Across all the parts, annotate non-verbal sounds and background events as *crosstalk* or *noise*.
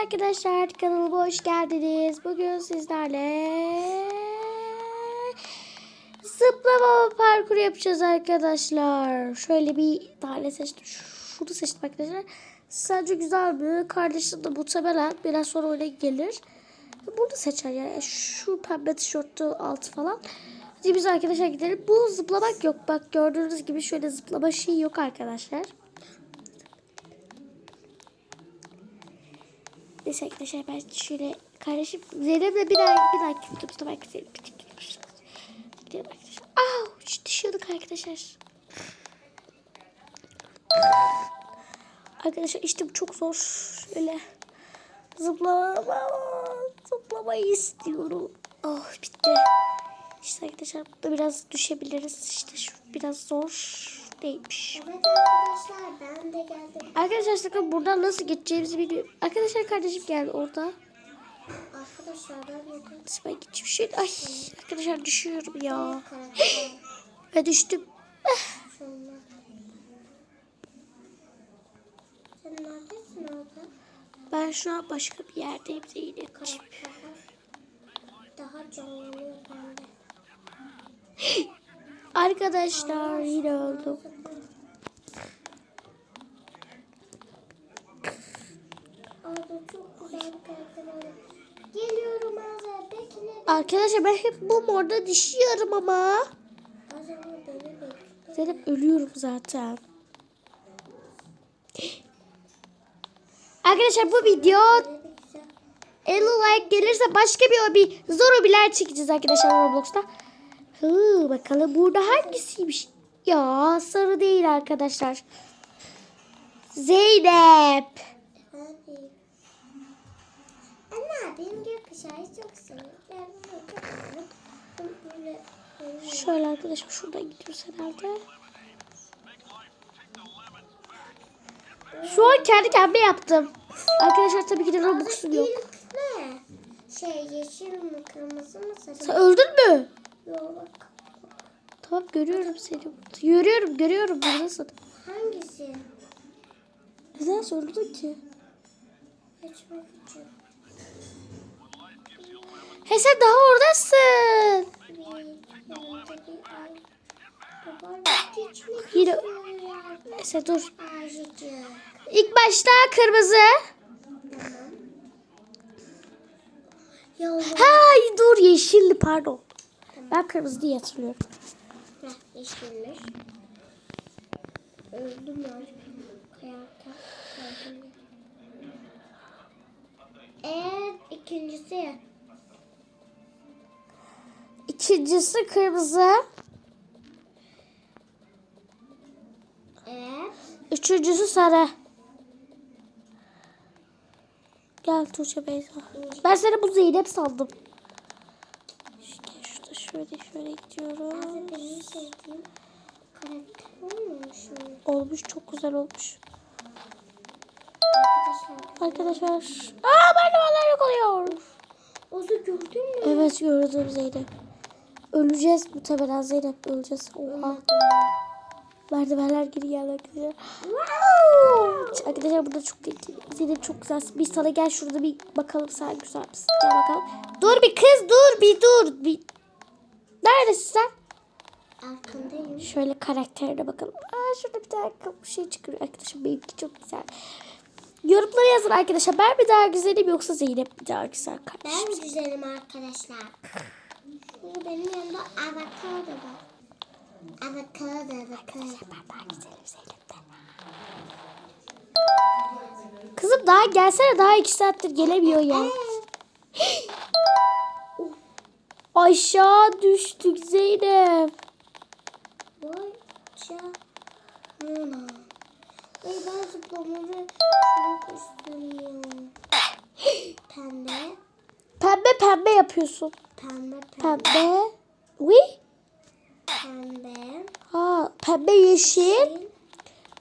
Arkadaşlar kanalıma hoş geldiniz. Bugün sizlerle zıplama parkuru yapacağız arkadaşlar. Şöyle bir tane seçtim. Şunu seçtim arkadaşlar. Sadece güzel bir kardeşim de muhtemelen biraz sonra öyle gelir. Bunu seçer yani. Şu pembe tişörtü altı falan. Hadi biz arkadaşlar gidelim. Bu zıplamak yok. Bak gördüğünüz gibi şöyle zıplama şeyi yok arkadaşlar. Neyse arkadaşlar ben şöyle kardeşim Zeynep'le bir ay bir ay gittim tuttum arkadaşlar. Gidelim arkadaşlar. Aa, hiç düşüyorduk arkadaşlar. Arkadaşlar işte bu çok zor. Şöyle zıplama, zıplamayı istiyorum. Oh bitti. İşte arkadaşlar burada biraz düşebiliriz. İşte şu biraz zor değilmiş. Evet arkadaşlar ben de geldim. Arkadaşlar buradan nasıl geçeceğimizi bilmiyorum. Arkadaşlar kardeşim geldi orada. Arkadaşlar ben. Nasıl ben geçeyim? Şöyle, ay arkadaşlar düşüyorum ya. *gasps* Ben düştüm. Şunlar. Sen neredesin orada? Ben şu an başka bir yerdeyim. Karakter. Daha canlanıyor bende. *gasps* *gasps* Arkadaşlar yine var. Geliyorum Azra. Bekle. Arkadaşlar ben hep bu morda düşüyorum ama. Bekle. Zeynep ölüyorum zaten. Arkadaşlar bu video Böyle bir güzel. 50 like gelirse başka bir hobi, zor hobiler çekeceğiz arkadaşlar Roblox'ta. Hı, bakalım burada hangisiymiş? Ya sarı değil arkadaşlar. Zeynep. Hadi. Anne benim gökkuşağı çok seviyorum. Şöyle arkadaşlar şuradan gidiyoruz herhalde. Şu an kendi kendime yaptım. Arkadaşlar tabii ki de Robux'um yok. Ne? Şey yeşil mi kırmızı mı sarı Sen öldün mü? Bak. Tamam görüyorum seni. Görüyorum görüyorum buradasın. Hangisi? Neden sordun ki? İçin. He sen daha oradasın. Yine-. Neyse dur. İlk başta kırmızı. Hay dur yeşilli pardon. Ben kırmızı diye hatırlıyorum. Heh, yeşilmiş. Öldüm ya. Kayakta. Evet ikincisi. İkincisi kırmızı. Evet. Üçüncüsü sarı. Gel Tuğçe Beyza. Ben seni bu Zeynep sandım. Şöyle şöyle gidiyorum. Aslında benim sevdiğim karakter olmamış mı? Olmuş çok güzel olmuş. Arkadaşlar. Arkadaşlar. Aa merdivenler yok oluyor. O da gördün mü? Evet gördüm Zeynep. Öleceğiz muhtemelen Zeynep öleceğiz. Oha. Merdivenler geri geldi arkadaşlar. Wow! Arkadaşlar burada çok. Zeynep çok güzel. Bir sana gel şurada bir bakalım sen güzel misin? Gel bakalım. Dur bir kız dur bir dur. Bir... Neredesin sen? Arkandayım. Şöyle karakterine bakalım. Aa şurada bir tane kapı şey çıkıyor arkadaşlar. Benimki çok güzel. Yorumlara yazın arkadaşlar. Ben mi daha güzelim yoksa Zeynep mi daha güzel kardeşim? Ben güzelim arkadaşlar. Şimdi benim yanımda avokado var. Avokado, avokado. Ben daha güzelim Zeynep'ten. Kızım daha gelsene daha iki saattir gelemiyor ya. Aşağı düştük Zeynep. Vay canına. Ay ben zıplamayı çok istiyorum. Pembe, Pembe pembe yapıyorsun. pembe, pembe, Pembe. Uy. pembe, Ha, pembe yeşil.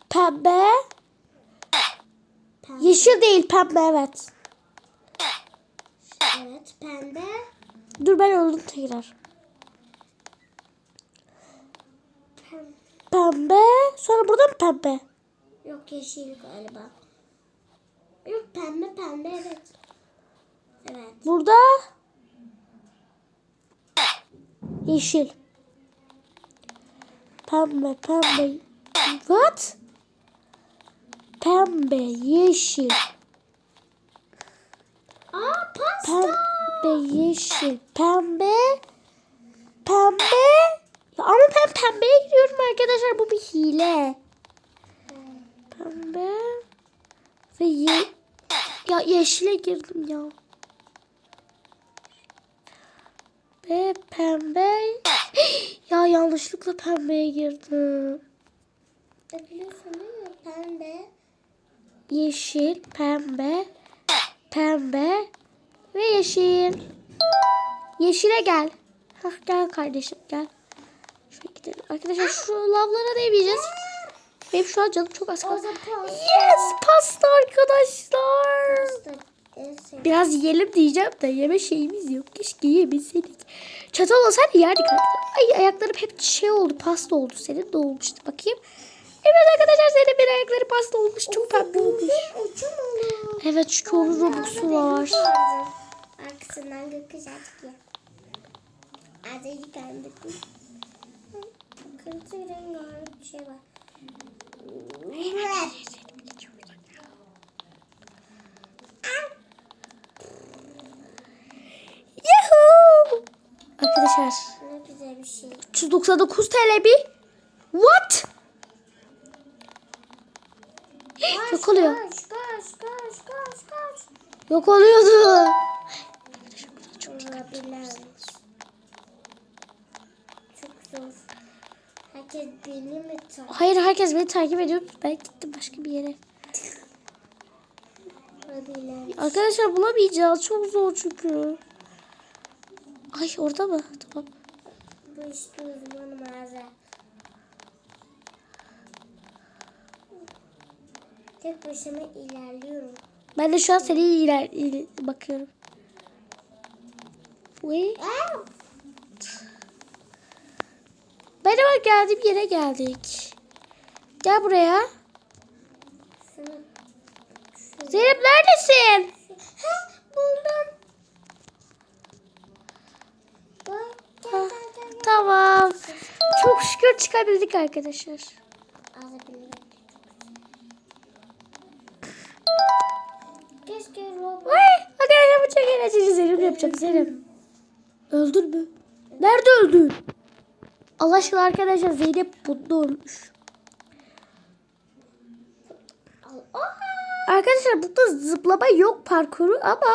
Pembe. pembe. Yeşil değil pembe evet. Evet, pembe. Dur ben öldüm tekrar. Pembe. Sonra burada mı pembe? Yok yeşil galiba. Yok pembe pembe evet. Burada yeşil. Pembe, pembe. What? Pembe, yeşil. Aa pasta. Pembe, yeşil, pembe, pembe. Ya ama ben pembeye gidiyorum arkadaşlar. Bu bir hile. Pembe ve ye ya yeşile girdim ya. Ve pembe. ya yanlışlıkla pembeye girdim. E, Biliyorsun değil mi? Pembe. Yeşil, pembe, pembe ve yeşil. Yeşile gel. Hah gel kardeşim gel. Şuraya gidelim. Arkadaşlar şu lavlara değmeyeceğiz. Benim şu an canım çok az kaldı. Yes pasta arkadaşlar. Biraz yiyelim diyeceğim de yeme şeyimiz yok. Keşke yiyebilseydik. Çatal olsaydı yerdik. Ay ayaklarım hep şey oldu pasta oldu. Senin de olmuştu bakayım. Evet arkadaşlar bir ayakları pasta olmuş. Çok pembe olmuş. Evet şu onun robuxu var. Arkasından gökyüzü ya. Az önce kaybettim. Kırmızı rengarenk bir şey var. Yahoo! Arkadaşlar Ne güzel bir şey. 399 TL bir. What? Yok oluyor. Koş koş koş koş koş. Yok oluyordu. Olabilir. Çok zor. Herkes beni mi tanıyor? Hayır herkes beni takip ediyor. Ben gittim başka bir yere. Olabilir. Arkadaşlar bulamayacağız. Çok zor çünkü. Ay orada mı? Tamam. Bu işte uzman mağaza. Tek başıma ilerliyorum. Ben de şu an seni iler, iler- bakıyorum. Ben hemen geldiğim yere geldik. Gel buraya. Zeynep neredesin? Ha, buldum. Bak gel Ha, gel gel. gel. Tamam. Çok şükür çıkabildik arkadaşlar. Alabilirim. Keşke robot. Vay, arkadaşlar bu çok eğlenceli. Zeynep yapacağım Zeynep. Öldün mü? Nerede öldün? Allah aşkına arkadaşlar Zeynep. Al. Oha! Arkadaşlar burada zıplama yok parkuru ama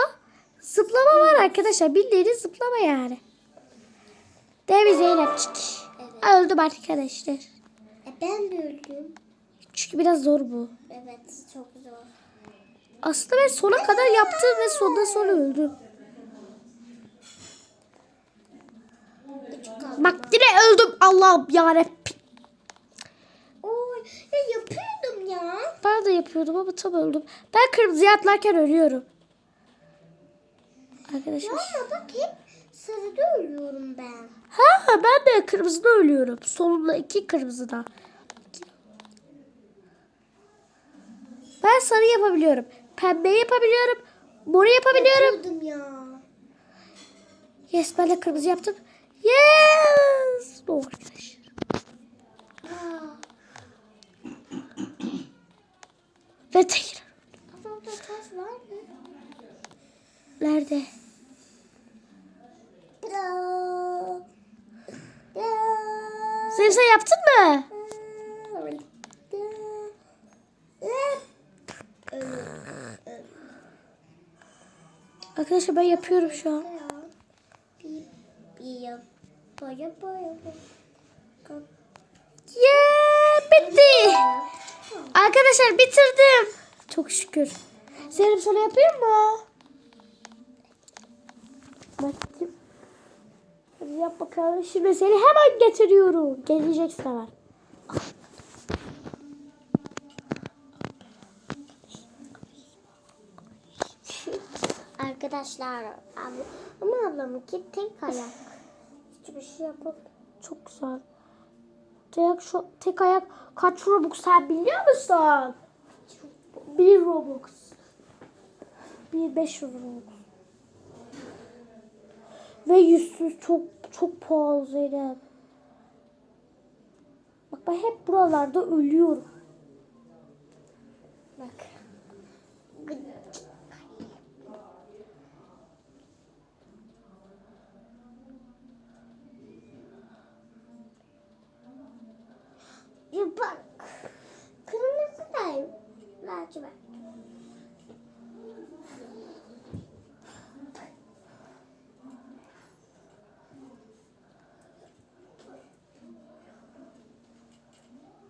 zıplama var arkadaşlar. Bildiğiniz zıplama yani. Değil mi Zeynepçik? Evet. Öldüm arkadaşlar. E ben de öldüm. Çünkü biraz zor bu. Evet çok zor. Aslında ben sona kadar yaptım ve sondan sonra kaldı. Bak yine öldüm Allah'ım yarabbim. Oy ya yapıyordum ya. Ben de yapıyordum ama tam öldüm. Ben kırmızıya atlarken ölüyorum. Ya Arkadaşlar. ama bak hep sarıda ölüyorum ben. Ha ben de kırmızıda ölüyorum. Solumda iki kırmızıda. Ben sarı yapabiliyorum. Pembe yapabiliyorum. Mor yapabiliyorum. Yapıyordum ya. Yes ben de kırmızı yaptım. Yes. Doğru arkadaşlar. Ve tekrar. Kafamda taş var mı? Nerede? Sen yaptın mı? Arkadaşlar ben yapıyorum şu an. Yeah bitti. Arkadaşlar bitirdim. Çok şükür. Zeynep sana yapayım mı? Bakayım. Hadi yap bakalım. Şimdi seni hemen getiriyorum. Geleceksin hemen. Arkadaşlar abla, ama ablamınki tek ayak. Hiçbir şey yapıp Çok güzel. Tek, şu, tek ayak kaç Robux sen biliyor musun? Bir Robux. Bir beş Robux. Ve yüzsüz çok çok pahalı Zeynep. Bak ben hep buralarda ölüyorum. Bak. Ya bak. Kırmızı da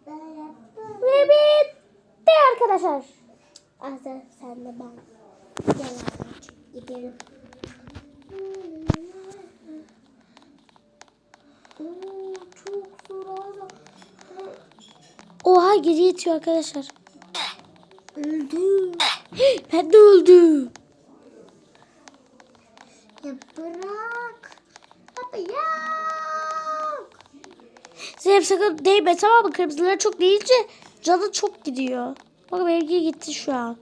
Ben yaptım. Ve bitti arkadaşlar. Azra sen de ben. Gel gidelim. Oha geri yetiyor arkadaşlar. Ben de öldüm. Ya bırak. Abi yok. Zeynep sakın değme tamam mı? Kırmızılara çok deyince canı çok gidiyor. Bak benimki gitti şu an.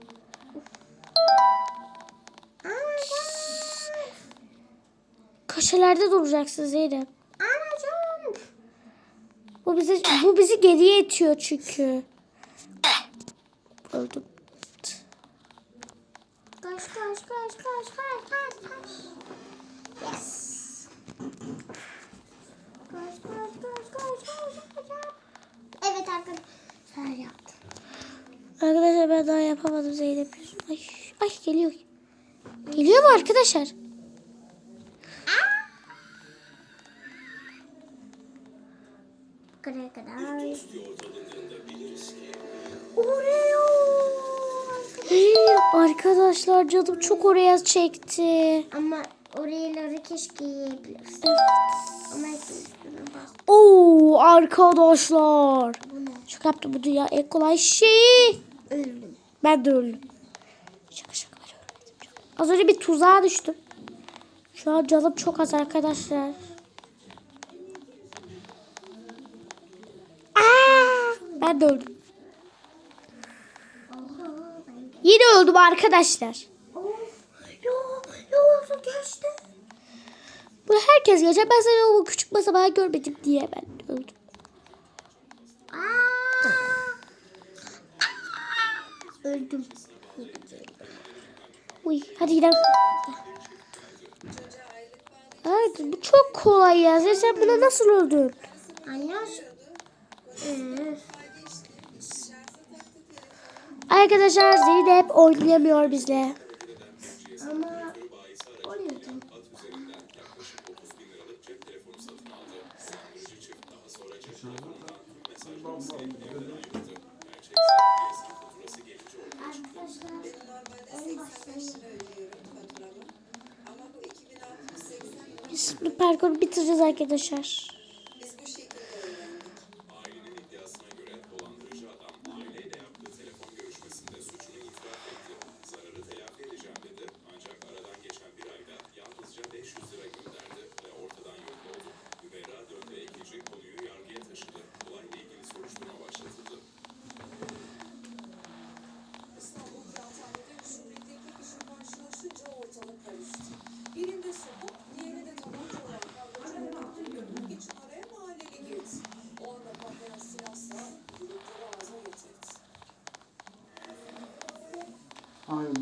Köşelerde duracaksın Zeynep. Anacığım. Bu bizi bu bizi geriye itiyor çünkü. *coughs* Öldüm. Koş koş koş koş koş koş. Yes. Koş koş koş koş koş koş. Evet arkadaşlar yaptım. Arkadaşlar ben daha yapamadım Zeynep. Ay, ay geliyor. Geliyor mu arkadaşlar? Buraya kadar. Oreo. Arkadaşlar canım çok oraya çekti. Ama Oreo'ları keşke yiyebilirsin. Ama. Oo arkadaşlar. Şaka yaptım bu dünya en kolay şey. Öldüm. Ben de öldüm. Şaka şaka ben ölmedim. Az önce bir tuzağa düştüm. Şu an canım çok az arkadaşlar. Aa, ben de öldüm. Oha ben Yine öldüm arkadaşlar. Yo, yo, geçti. Bu herkes geçer. Ben seni o küçük masamağı görmedim diye ben öldüm. Aa. Öldüm. Uy hadi gidelim. Evet bu çok kolay ya. Sen, buna nasıl öldün? Anlaş. Ee, Arkadaşlar Zeynep oynayamıyor bizle. ama Biz bu parkuru bitireceğiz arkadaşlar.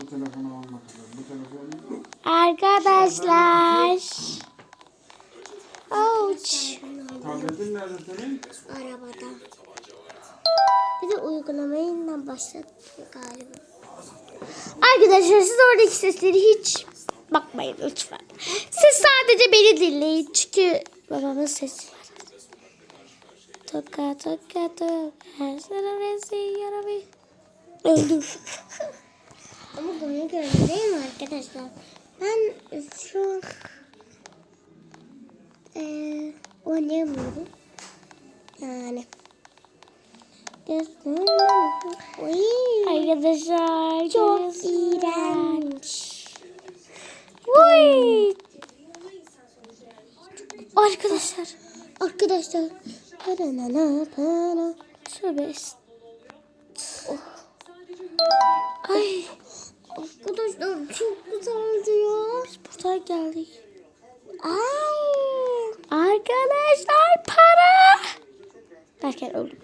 Bu telefonu almak üzere. Bu telefonu Arkadaşlar. Ouch. tabletin nerede senin? arabada. Bir de uygulamayla başladık galiba. Arkadaşlar siz oradaki sesleri hiç bakmayın lütfen. Siz sadece beni dinleyin çünkü babamın sesi var. Toka toka toka. Her sana rezi yarabi. Öldüm. *laughs* Ama bunu gördüm değil mi arkadaşlar? Ben şu an eee oynayamıyorum. Yani. Oy, Arkadaşlar çok görüyorsunuz. iğrenç. Uy. Arkadaşlar. Arkadaşlar. Paranana para. Tövbe est- Ay Arkadaşlar çok güzel diyor. buradan geldik. Ay. Arkadaşlar para. Derken öldüm.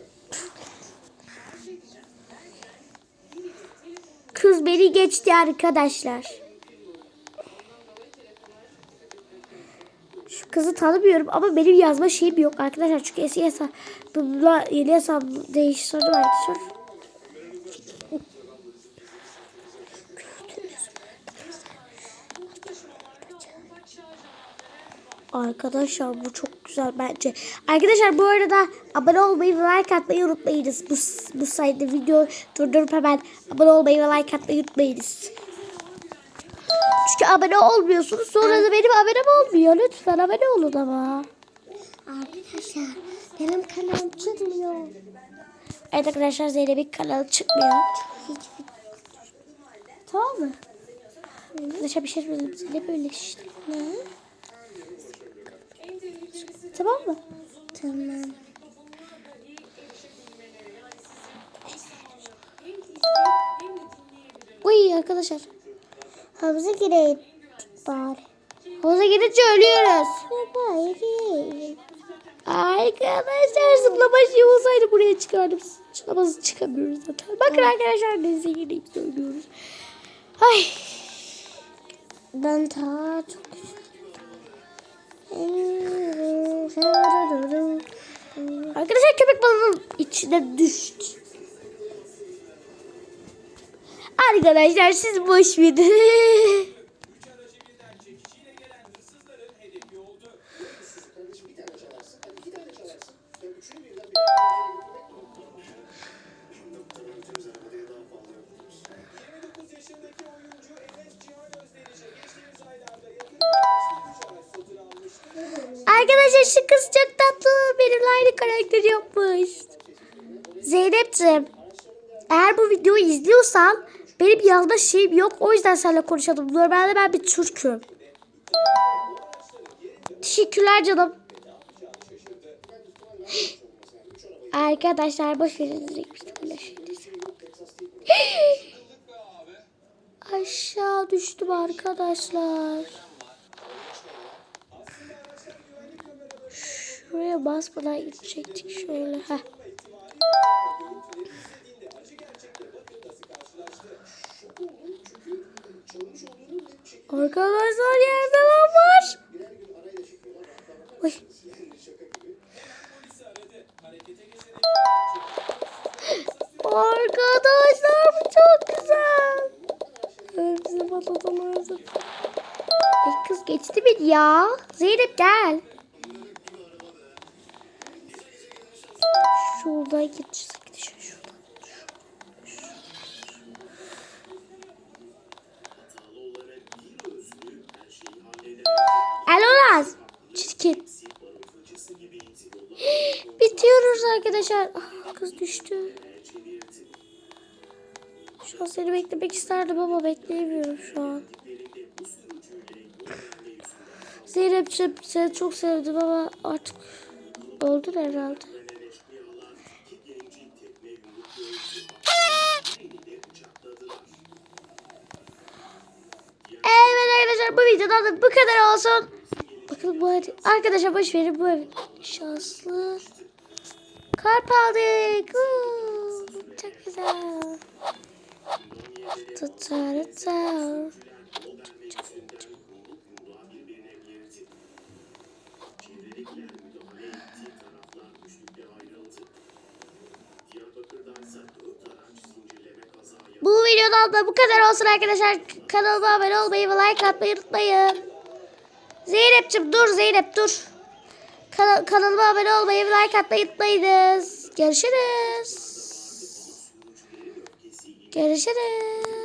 Kız beni geçti arkadaşlar. Şu kızı tanımıyorum ama benim yazma şeyim yok arkadaşlar. Çünkü eski hesabımla yeni hesap değiştirdim arkadaşlar. Arkadaşlar bu çok güzel bence. Arkadaşlar bu arada abone olmayı ve like atmayı unutmayınız. Bu, bu sayede video durdurup hemen abone olmayı ve like atmayı unutmayınız. Çünkü abone olmuyorsunuz sonra da benim abonem olmuyor. Lütfen abone olun ama. Arkadaşlar benim kanalım çıkmıyor. Evet arkadaşlar Zeynep'in kanalı çıkmıyor. Tamam mı? Arkadaşlar bir şey söyleyeyim. Zeynep böyle işte. Ne? Tamam mı? Tamam. Uy arkadaşlar. Havuza gireyim bari. Havuza gidince ölüyoruz. Arkadaşlar zıplama şey olsaydı buraya çıkardım. Zıplaması çıkamıyoruz zaten. Bakın arkadaşlar denize gireyim söylüyoruz. Ay. Ben ta çok Arkadaşlar köpek balığının içine düştü. Arkadaşlar siz boş verin. *laughs* Arkadaşlar şu kız çok tatlı. Benimle aynı karakteri yapmış. Zeynep'ciğim. Eğer bu videoyu izliyorsan benim yazma şeyim yok. O yüzden seninle konuşalım. Normalde ben bir Türk'üm. Teşekkürler canım. Arkadaşlar boş verin. Aşağı düştüm arkadaşlar. Şuraya basmadan gidecektik şöyle. Heh. Arkadaşlar yerde lan var. Oy. Arkadaşlar bu çok güzel. Hepsi. Ay kız geçti beni ya. Zeynep gel. Şuradan gideceğiz. Gideceğiz şuradan. Elolaz. Çirkin. *gasps* Bitiyoruz arkadaşlar. Ah, kız düştü. Şu an seni beklemek isterdim ama bekleyemiyorum şu an. Zeynep'ciğim seni çok sevdim ama artık öldün herhalde. Evet arkadaşlar bu videodan da bu kadar olsun. Bakın bu hadi. Arkadaşlar boş verin bu ev. Şanslı. Kalp aldık. Uuu, çok güzel. Tutar tutar. Bu videodan da bu kadar olsun arkadaşlar. Kanalıma abone olmayı ve like atmayı unutmayın. Zeynep'ciğim dur Zeynep dur. Kana- kanalıma abone olmayı ve like atmayı unutmayınız. Görüşürüz. Görüşürüz.